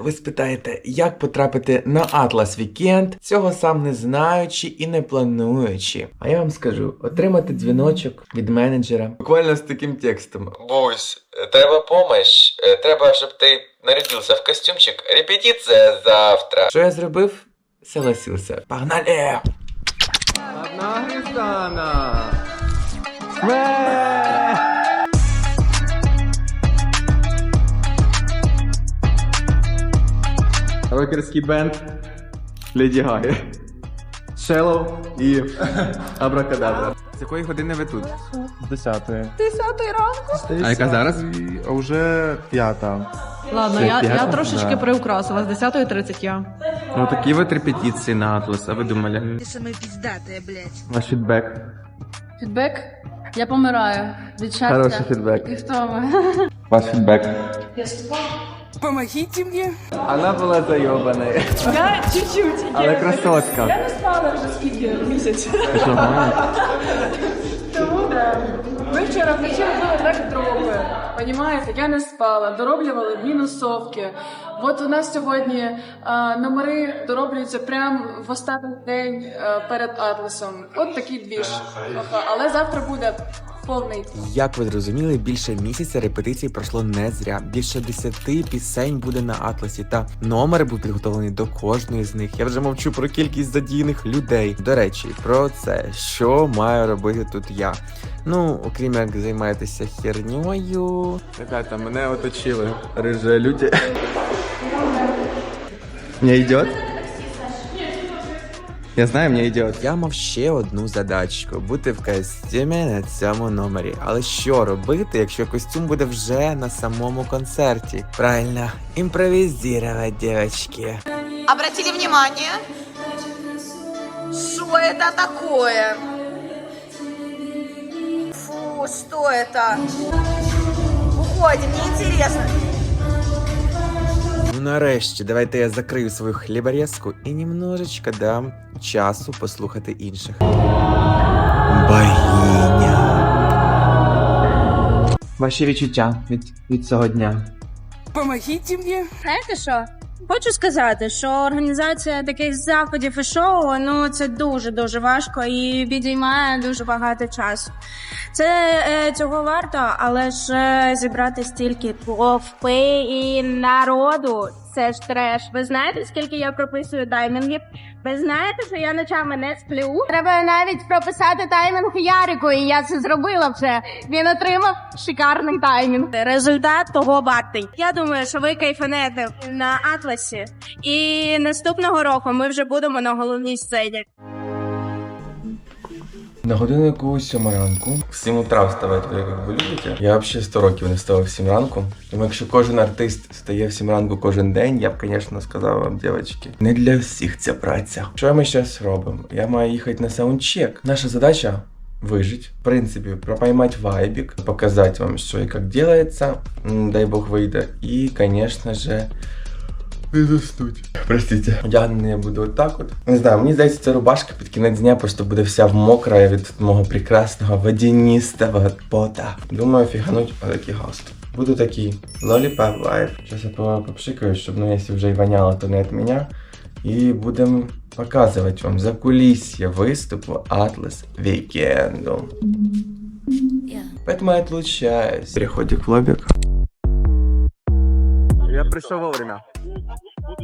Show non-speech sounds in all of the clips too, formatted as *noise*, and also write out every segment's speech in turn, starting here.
Ви спитаєте, як потрапити на Атлас Вікенд, цього сам не знаючи і не плануючи. А я вам скажу: отримати дзвіночок від менеджера. Буквально з таким текстом. Бусь, треба помощь. Треба, щоб ти нарядився в костюмчик. Репетиція завтра. Що я зробив? Согласився. Погнали! Одна Христана. Рокерський бенд Леді Гаги. Шеллоу і *laughs* Абракадабра. З якої години ви тут? З 10-ї. Десятої ранку. А яка зараз? А вже п'ята. Ладно, я, я трошечки Да. приукрасила. З 10.30 я. Ну такі от репетиції на Атлас, а ви думали? Ты самая пиздатая, блядь. Ваш фідбек. Фідбек? Я помираю від щастя. Хороший фідбек. І втоми. Ваш фідбек. Помогите мне. Вона була зайобана. Я чуть-чуть. Але красотка. Я не спала вже скільки місяців. Ти? Тому да. Ми вчора вночі робили так дроби. Понімаєте, я не спала, дороблювали мінусовки. От у нас сьогодні а, номери дороблюються прямо в останній день а, перед Атласом. От такий двіж. Але завтра буде повний. Як ви зрозуміли, більше місяця репетицій пройшло не зря. Більше десяти пісень буде на атласі, та номер був підготовлений до кожної з них. Я вже мовчу про кількість задіяних людей. До речі, про це, що маю робити тут я. Ну, окрім як займаєтеся херньою. Ребята, мене оточили. Рыжие люди. Мне идет? Я знаю, мне идет. Я мав ще одну задачку бути в костюмі на цьому номері. Але що робити, якщо костюм буде вже на самому концерті? Правильно, імпровізувати, дівчатки. Обратили внимание? Что это такое? Фу, что это? Уходим, неинтересно. Нарешті, давайте я закрию свою хліборезку і немножечко дам часу послухати інших. Богиня. Ваші відчуття від, від цього дня. Помогіть мені. Знаєте що? Хочу сказати, що організація таких заходів і шоу ну це дуже дуже важко і відіймає дуже багато часу. Це е, цього варто, але ж е, зібрати стільки товпи і народу. Це ж треш. Ви знаєте, скільки я прописую таймінгів? Ви знаєте, що я ночами не сплю? Треба навіть прописати таймінг Ярику, і я це зробила вже. Він отримав шикарний таймінг. Результат того вартий. Я думаю, що ви кайфанете на Атласі, і наступного року ми вже будемо на головній сцені. На годиннику 7 ранку. В 7 утра вставати, ви як ви любите. Я взагалі 100 років не вставав в 7 ранку. Тому якщо кожен артист стає в 7 ранку кожен день, я б, звісно, сказав вам, дівчатки, не для всіх ця праця. Що ми зараз робимо? Я маю їхати на саундчек. Наша задача выжить, в принципе, пропоймать вайбик, показать вам, что и как делается, дай бог выйда, и, конечно же, не заснуть. Простите. Одягнений я буду отак от. Не знаю, мені здається, ця рубашка під кінець дня просто буде вся мокра від мого прекрасного водянистого пота. Думаю, фігануть отакий галстук. Буду такий lollipop vibe. Зараз я попшикаю, щоб, ну, якщо вже і воняло, то не від мене. І будемо показувати вам за кулісся виступу Atlas Вікенду. Поэтому я отлучаюсь. Переходик в лобик. Я прийшов вовремя.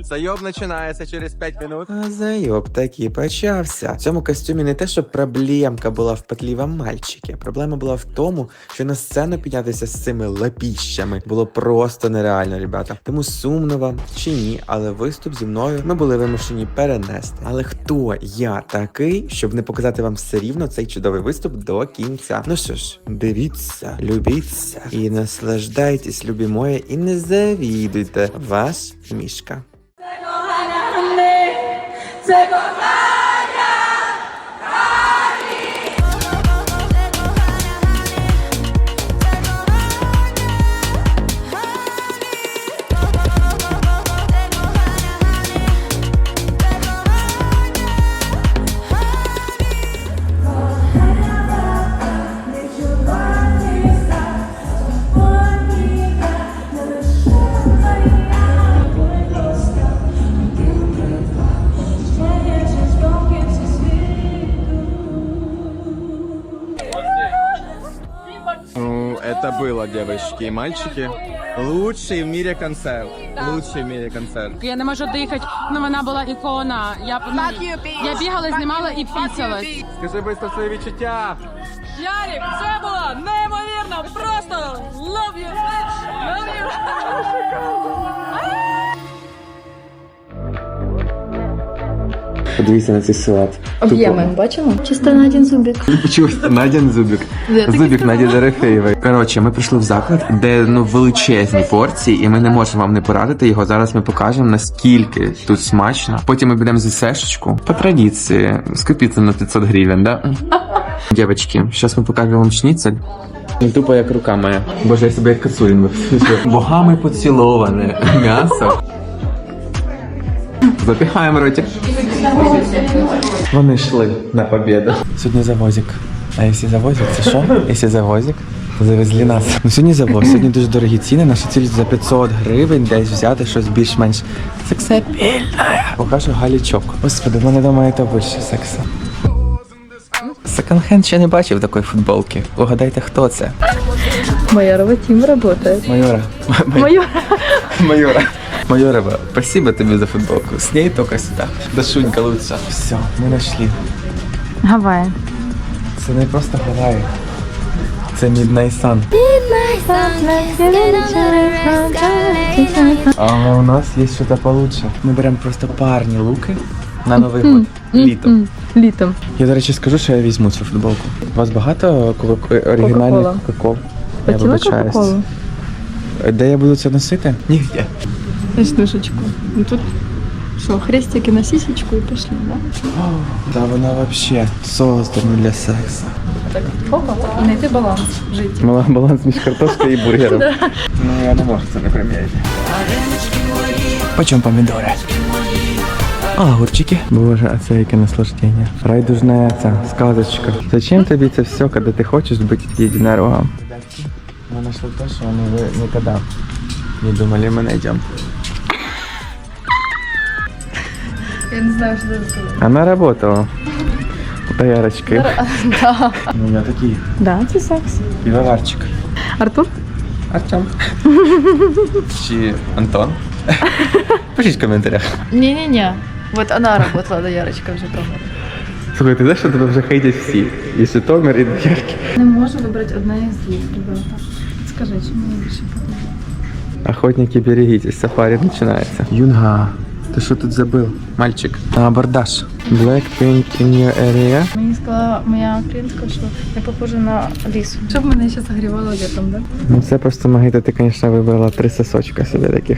Зайоб починається через 5 минут. А зайоб таки почався. В цьому костюмі не те, що проблемка була в петлі вам мальчики. Проблема була в тому, що на сцену піднятися з цими лапіщами було просто нереально, ребята. Тому сумно вам чи ні, але виступ зі мною ми були вимушені перенести. Але хто я такий, щоб не показати вам все рівно цей чудовий виступ до кінця? Ну що ж, дивіться, любіться і наслаждайтесь, любі моє, і не завідуйте ваш мішка. Девочки и мальчики. Лучший в мире концерт. Лучший в мире концерт. Я не можу дихати. Ну вона була ікона. Я ну, я бігала, знімала і пісялась. Скажи быстро свои відчуття. Ярик, це було неймовірно. Просто love you, bitch. Love you. Подивіться на цей силует. Об'єми бачимо? Чисто на один зубик. *laughs* Почусь Надін Зубік. Зубік Наді Дорофеєвої. Коротше, ми прийшли в заклад, де ну величезні порції, і ми не можемо вам не порадити його. Зараз ми покажемо наскільки тут смачно. Потім ми підемо за сешечку. По традиції, скупіться на 500 гривень, да? *laughs* Дівчатки, зараз ми покажемо вам шніцель. Тупо як рука моя. Боже, я себе як виписую. Богами поціловане м'ясо. Запіхаємо ротик. Вони йшли на победу. Сьогодні завозик. А якщо завозик, це що? Якщо завозик, то завезли нас. Ну сьогодні завоз, сьогодні дуже дорогі ціни. Наша ціль за 500 гривень десь взяти щось більш-менш сексапільне. Покажу галічок. Господи, в мене дома і то більше сексу. Секонд-хенд ще не бачив такої футболки. Угадайте, хто це? Майорова тим работает. Майора. Майор. Майора. Майорева, спасибо тобі за футболку. С ней только сюда. Дашунька лучше. Все, ми знайшли. Гавайи. Це не просто Гаваї. Це Midnight Sun. Але у нас є щось получше. Ми беремо просто парні луки на Новий год. Літом. Літом. Я, до речі, скажу, що я візьму цю футболку. У вас багато оригінальних Кока-кола. кока-кол? Я вибачаюсь. Де я буду це носити? Нігде Снушечку. Ну тут що, хрестики на сисечку і пішли, да? Та вона вообще создана для сексу. Опа, і знайти баланс в житті. Мала баланс між картошкою і бургером. *laughs* Ну я не можу це не приміряти. Почем помідори? А, огурчики. Боже, а це яке наслаждення. Райдужна ця сказочка. Зачем тобі це все, коли ти хочеш бути єдинорогом? Мы нашли то, что мы вы никогда не думали, мы найдем. Я не знаю, що це сказати. Она работала. Доярочкой. *laughs* Да. У меня такие. Да, це секс. Пивоварчик. Артур? Артем. Чи Антон? Пишіть в коментарях. Не-не-не. Вот она работала, да, Ярочка вже там. Слухай, ти знаєш, що тебе вже хейтять всі? І Житомир, і Доярки. Не можу вибрати одне із двох, ребята. Скажи, що мені більше подобається? Охотники, берегитесь, сафари начинается. Юнга, ты что тут забыл? Мальчик. На абордаж. Blackpink in your area. Мені сказала моя клієнтка, що я похожа на лісу. Щоб мене ще загрівало літом, да? Ну це просто Магита, ти, конечно, вибрала три сосочка собі таких.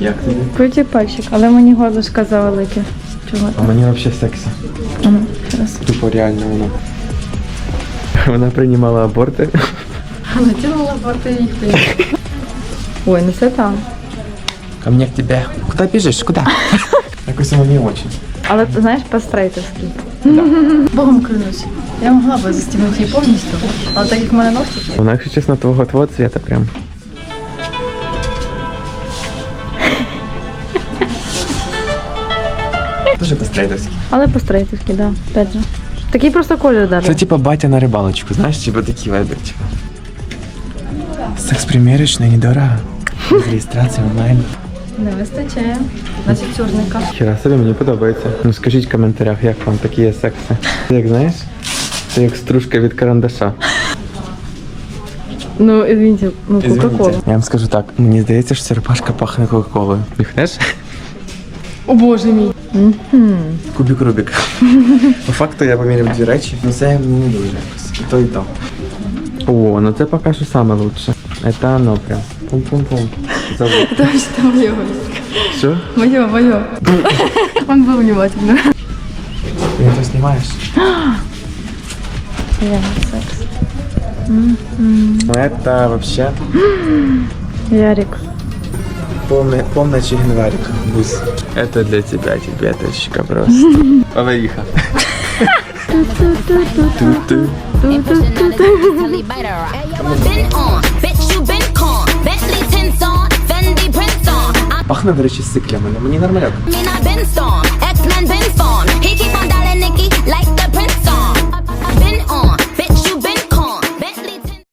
Як тобі? Круті пальчик, але мені горлышка завелике. Чого? А мені вообще сексі. А ну, зараз. Тупо реально воно. Вона *laughs* приймала аборти. *laughs* Натягнула борти їх прийняти. Ой, ну це там. Ко мне к тебе. Куда бежишь? Куда? *laughs* Якось воно не очень. Але ти знаєш, по-стрейтовськи. *laughs* Богом клянусь. Я могла би застігнути її повністю, але так як в мене ногті. Вона, якщо чесно, твого твого цвета прям. *laughs* Дуже пострейдовський. Але по-стрейтовськи, да. Опять же. Такий просто колір даже. Це типа батя на рибалочку, знаєш, типа такі вайберчики. Секс примірочний недорого. Без реєстрації онлайн. Не вистачає. Значить, чорника. Хіра собі мені подобається. Ну скажіть в коментарях, як вам такі є секси. Це як знаєш? Це як стружка від карандаша. Ну, извините, ну, Кока-Кола. Я вам скажу так, мені здається, що ця рубашка пахне Кока-Колою. Нюхнеш? О боже мій. Кубік Рубік. По факту я поміряв дві речі, але це мені не дуже якось. І то, і то. О, ну це поки що саме лучше. Это оно прям. Пум-пум-пум. *laughs* Это что мое. Що? Мое, мое. Он был внимательно. Ты это снимаешь? *gasps* Я секс. Ну это вообще *gasps* Ярик. полный, полный чигенварик. Бус. Это для тебя, тибеточка просто. *laughs* Повариха. Ту-ту. Tally Пахне, до речі, сиклями, але мені нормальок.